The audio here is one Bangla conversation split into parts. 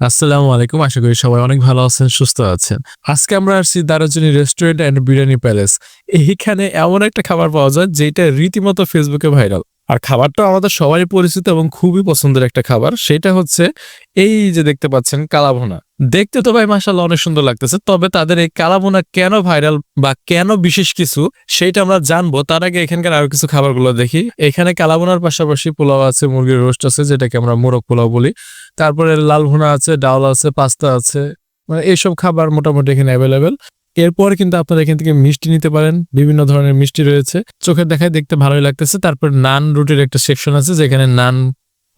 আসসালামু আলাইকুম। আশা করি সবাই অনেক ভালো আছেন, সুস্থ আছেন। আজকে আমরা আসছি দারাজনী রেস্টুরেন্ট অ্যান্ড বিরিয়ানি প্যালেস এইখানে এমন একটা খাবার পাওয়া যায় যেটা রীতিমতো ফেসবুকে ভাইরাল আর খাবারটা আমাদের সবারই পরিচিত এবং খুবই পছন্দের একটা খাবার। সেটা হচ্ছে এই যে দেখতে পাচ্ছেন কালাভুনা। দেখতে তো ভাই মাসাল্লাহ অনেক সুন্দর লাগতেছে, তবে তাদের এই কালাভুনা কেন ভাইরাল বা কেন বিশেষ কিছু সেটা আমরা জানব। তার আগে এখানকার আরও কিছু খাবারগুলো দেখি। এখানে কালাভুনার পাশাপাশি পোলাও আছে, মুরগির রোস্ট আছে, যেটাকে আমরা মোরগ পোলাও বলি। তারপরে লাল ভুনা আছে, ডাল আছে, পাস্তা আছে মানে এইসব খাবার মোটামুটি এখানে অ্যাভেলেবেল এরপর কিন্তু আপনারা এখান থেকে মিষ্টি নিতে পারেন, বিভিন্ন ধরনের মিষ্টি রয়েছে। চোখের দেখায় দেখতে ভালোই লাগতেছে। তারপর নান রুটির একটা সেকশন আছে, যেখানে নান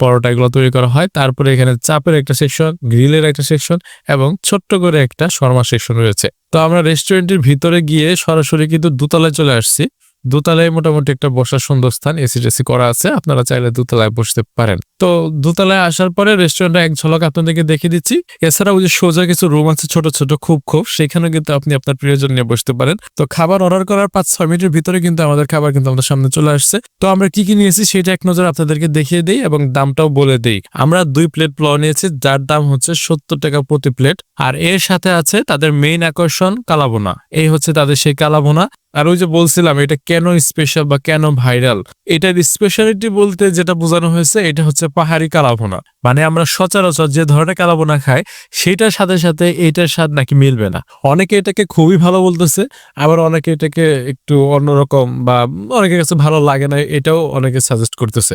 পরোটা এগুলো তৈরি করা হয়। তারপরে এখানে চাপের একটা সেকশন গ্রিলের একটা সেকশন এবং ছোট্ট করে একটা শর্মা সেকশন রয়েছে। তো আমরা রেস্টুরেন্টের ভিতরে গিয়ে সরাসরি কিন্তু দোতলায় চলে আসছি। দোতলায় মোটামুটি একটা বসার সুন্দর স্থান এসি টেসি করা আছে। আপনারা চাইলে দোতলায় বসতে পারেন। তো দোতলায় আসার পরে রেস্টুরেন্টে এক ঝলক আপনাদেরকে দেখে দিচ্ছি। এছাড়াও যে সোজা কিছু রুম আছে, ছোট ছোট, খুব খুব সেখানে কিন্তু আপনি আপনার প্রিয়জন নিয়ে বসতে পারেন। তো খাবার অর্ডার করার পাঁচ, ছয় মিনিটের ভিতরে কিন্তু আমাদের খাবার কিন্তু আমাদের সামনে চলে আসছে। তো আমরা কি কি নিয়েছি সেটা এক নজর আপনাদেরকে দেখিয়ে দিই এবং দামটাও বলে দিই। আমরা দুই প্লেট পোলাও নিয়েছি, যার দাম হচ্ছে সত্তর টাকা প্রতি প্লেট আর এর সাথে আছে তাদের মেইন আকর্ষণ কালাবোনা এই হচ্ছে তাদের সেই কালাবোনা আর ওই যে বলছিলাম, এটা কেন স্পেশাল বা কেন ভাইরাল এটার স্পেশালিটি বলতে যেটা বোঝানো হয়েছে, এটা হচ্ছে পাহাড়ি কালাভোনা। মানে আমরা সচরাচর যে ধরনের কালাভোনা খাই সেটার সাথে সাথে এটার স্বাদ নাকি মিলবে না। অনেকে এটাকে খুবই ভালো বলতেছে, আবার অনেকে এটাকে একটু অন্যরকম বা অনেকের কাছে ভালো লাগে না, এটাও অনেকে সাজেস্ট করতেছে।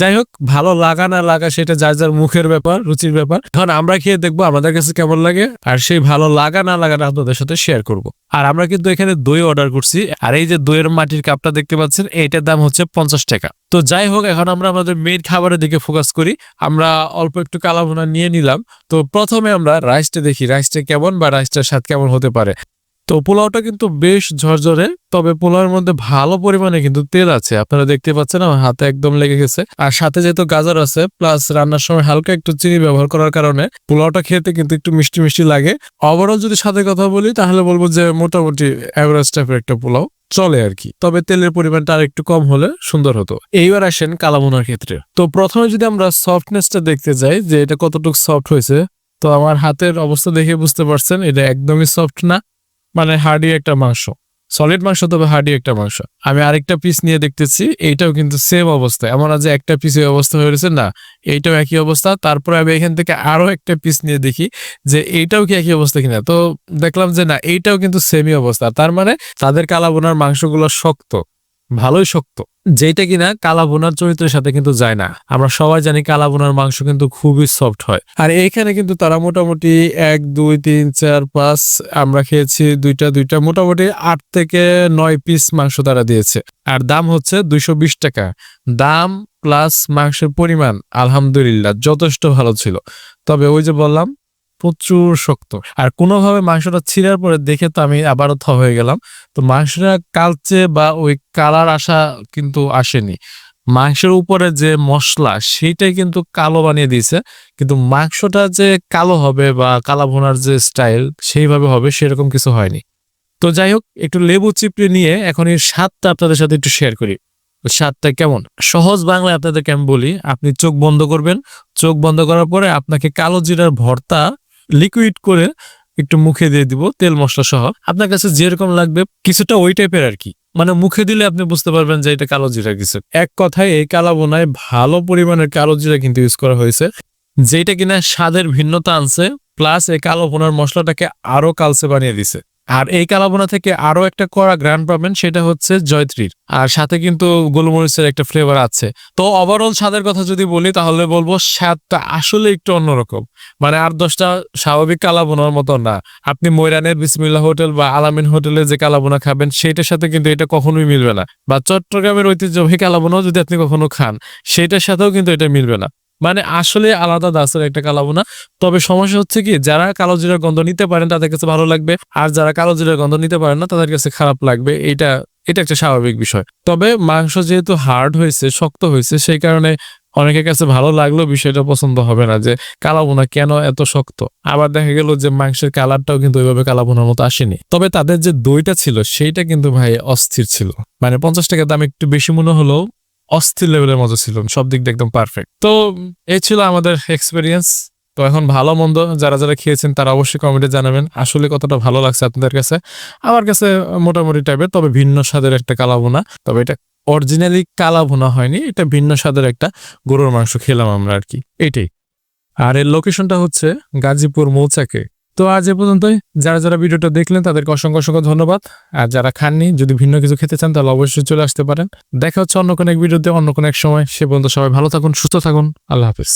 যাই হোক, ভালো লাগা না লাগা সেটা যার যার মুখের ব্যাপার, রুচির ব্যাপার। এখন আমরা খেয়ে দেখব আমাদের কাছে কেমন লাগে, আর সেই ভালো লাগা না লাগাটা আপনাদের সাথে শেয়ার করব। আর আমরা কিন্তু এখানে দই অর্ডার করছি, আর এই যে দইয়ের মাটির কাপটা দেখতে পাচ্ছেন, এইটার দাম হচ্ছে পঞ্চাশ টাকা। তো যাই হোক, এখন আমরা আমাদের মেইন খাবারের দিকে ফোকাস করি। আমরা অল্প একটু কালাভুনা নিয়ে নিলাম। তো প্রথমে আমরা রাইসটা দেখি রাইসটা কেমন বা রাইসটার স্বাদ কেমন হতে পারে। তো পোলাওটা কিন্তু বেশ ঝরঝরে, তবে পোলাওয়ের মধ্যে ভালো পরিমাণে কিন্তু তেল আছে। আপনারা দেখতে পাচ্ছেন আমার হাতে একদম লেগে গেছে। আর সাথে যেহেতু গাজর আছে, প্লাস রান্নার সময় হালকা একটু চিনি ব্যবহার করার কারণে পোলাওটা খেতে কিন্তু একটু মিষ্টি মিষ্টি লাগে। ওভারঅল যদি সাথে কথা বলি, তাহলে বলব যে মোটামুটি অ্যাভারেজ টাইপের একটা পোলাও চলে আর কি। তবে তেলের পরিমাণটা আর একটু কম হলে সুন্দর হতো। এইবার আসেন কালামোনার ক্ষেত্রে। তো প্রথমে যদি আমরা সফটনেসটা দেখতে যাই, যে এটা কতটুকু সফট হয়েছে, তো আমার হাতের অবস্থা দেখে বুঝতে পারছেন, এটা একদমই সফট না। মানে হার্ডি একটা মাংস। সলিড মাংস তবে হার্ডি একটা মাংস। আমি আরেকটা পিস নিয়ে দেখতেছি এইটাও কিন্তু সেম অবস্থা। এমন আছে একটা পিস এই অবস্থা হয়ে রয়েছে না। এইটাও একই অবস্থা। তারপরে আমি এখান থেকে আরও একটা পিস নিয়ে দেখি যে এইটাও কি একই অবস্থা কিনা। তো দেখলাম যে না এইটাও কিন্তু সেমই অবস্থা। তার মানে তাদের কালাবোনার মাংসগুলো শক্ত, ভালোই শক্ত। যেটা কিনা কালাবোনার চরিত্রের সাথে কিন্তু যায় না। আমরা সবাই জানি কালাবোনার মাংস কিন্তু খুবই সফট হয়। আর এইখানে কিন্তু তারা মোটামুটি এক, দুই, তিন, চার, পাঁচ, আমরা খেয়েছি দুইটা দুইটা, মোটামুটি আট থেকে নয় পিস মাংস তারা দিয়েছে। আর দাম হচ্ছে দুইশো বিশ টাকা। দাম প্লাস মাংসের পরিমাণ, আলহামদুলিল্লাহ, যথেষ্ট ভালো ছিল। তবে ওই যে বললাম প্রচুর শক্ত। আর কোনোভাবে মাংসটা ছিঁড়ার পরে দেখে তো আমি আবারও থ হয়ে গেলাম। তো মাংসটা কালচে বা ওই কালার আসা কিন্তু আসেনি। মাংসের উপরে যে মশলা, সেইটাই কিন্তু কালো বানিয়ে দিয়েছে। কিন্তু মাংসটা যে কালো হবে বা কালা ভোনার যে স্টাইল, সেইভাবে হবে, সেরকম কিছু হয়নি। তো যাই হোক, একটু লেবু চিপড়ে নিয়ে এখন এই স্বাদটা আপনাদের সাথে একটু শেয়ার করি। স্বাদটা কেমন? সহজ বাংলায় আপনাদেরকে আমি বলি, আপনি চোখ বন্ধ করবেন। চোখ বন্ধ করার পরে আপনাকে কালো জিরার ভর্তা লিকুইড করে একটু মুখে দিয়ে দিব, তেল মশলা সহ। আপনার কাছে যেরকম লাগবে, কিছুটা ওই টাইপের আর কি। মানে মুখে দিলে আপনি বুঝতে পারবেন যে এটা কালো জিরা কিছু। এক কথায় এই কালা বোনায় ভালো পরিমাণের কালো জিরা কিন্তু ইউজ করা হয়েছে। যেটা কিনা স্বাদের ভিন্নতা আনছে প্লাস এই কালো বোনার মশলাটাকে আরও কালসে বানিয়ে দিছে। আর এই কালাবোনা থেকে আরও একটা কড়া গ্রান্ড পাবেন, সেটা হচ্ছে জয়ত্রীর। আর সাথে কিন্তু গোলমরিচের একটা ফ্লেভার আছে। তো ওভারঅল স্বাদের কথা যদি বলি, তাহলে বলব স্বাদটা আসলে একটু অন্যরকম। মানে আর দশটা স্বাভাবিক কালাবোনার মতো না। আপনি ময়রানের বিসমিল্লা হোটেল বা আলামিন হোটেলে যে কালাবোনা খাবেন সেটার সাথে কিন্তু এটা কখনোই মিলবে না। বা চট্টগ্রামের ঐতিহ্যবাহী কালাবোনাও যদি আপনি কখনো খান সেটার সাথেও কিন্তু এটা মিলবে না। মানে আসলে আলাদা দাসের একটা কালাবোনা তবে সমস্যা হচ্ছে কি, যারা কালো জিরার গন্ধ নিতে পারেন, তাদের কাছে ভালো লাগবে। আর যারা কালো জিরার গন্ধ নিতে পারেন না, তাদের কাছে খারাপ লাগবে। এটা এটা একটা স্বাভাবিক বিষয়। তবে মাংস যেহেতু হার্ড হয়েছে, শক্ত হয়েছে, সেই কারণে অনেকের কাছে ভালো লাগলেও বিষয়টা পছন্দ হবে না যে কালাবোনা কেন এত শক্ত? আবার দেখা গেল যে মাংসের কালারটাও কিন্তু ওইভাবে কালাবোনার মতো আসেনি। তবে তাদের যে দইটা ছিল, সেইটা কিন্তু ভাই অস্থির ছিল। মানে পঞ্চাশ টাকার দাম একটু বেশি মনে হলেও অস্থির লেভেলের মজা ছিল, সব দিক দিয়ে একদম পারফেক্ট তো এই ছিল আমাদের এক্সপিরিয়েন্স তো এখন ভালো মন্দ যারা যারা খেয়েছেন তারা অবশ্যই কমেন্টে জানাবেন। আসলে কতটা ভালো লাগছে আপনাদের কাছে? আমার কাছে মোটামুটি টাইপের তবে ভিন্ন স্বাদের একটা কালাভুনা। তবে এটা অরিজিনালি কালাভুনা হয়নি, এটা ভিন্ন স্বাদের একটা গরুর মাংস খেলাম আমরা আর কি। এটাই। আর এর লোকেশনটা হচ্ছে গাজীপুর মৌচাকে। তো আজ এ পর্যন্তই। যারা যারা ভিডিওটা দেখলেন, তাদেরকে অসংখ্য অসংখ্য ধন্যবাদ। আর যারা খাননি, যদি ভিন্ন কিছু খেতে চান, তাহলে অবশ্যই চলে আসতে পারেন। দেখা হচ্ছে অন্য কোনো এক ভিডিওতে, অন্য কোনো এক সময়। সে পর্যন্ত সবাই ভালো থাকুন, সুস্থ থাকুন। আল্লাহ হাফিজ।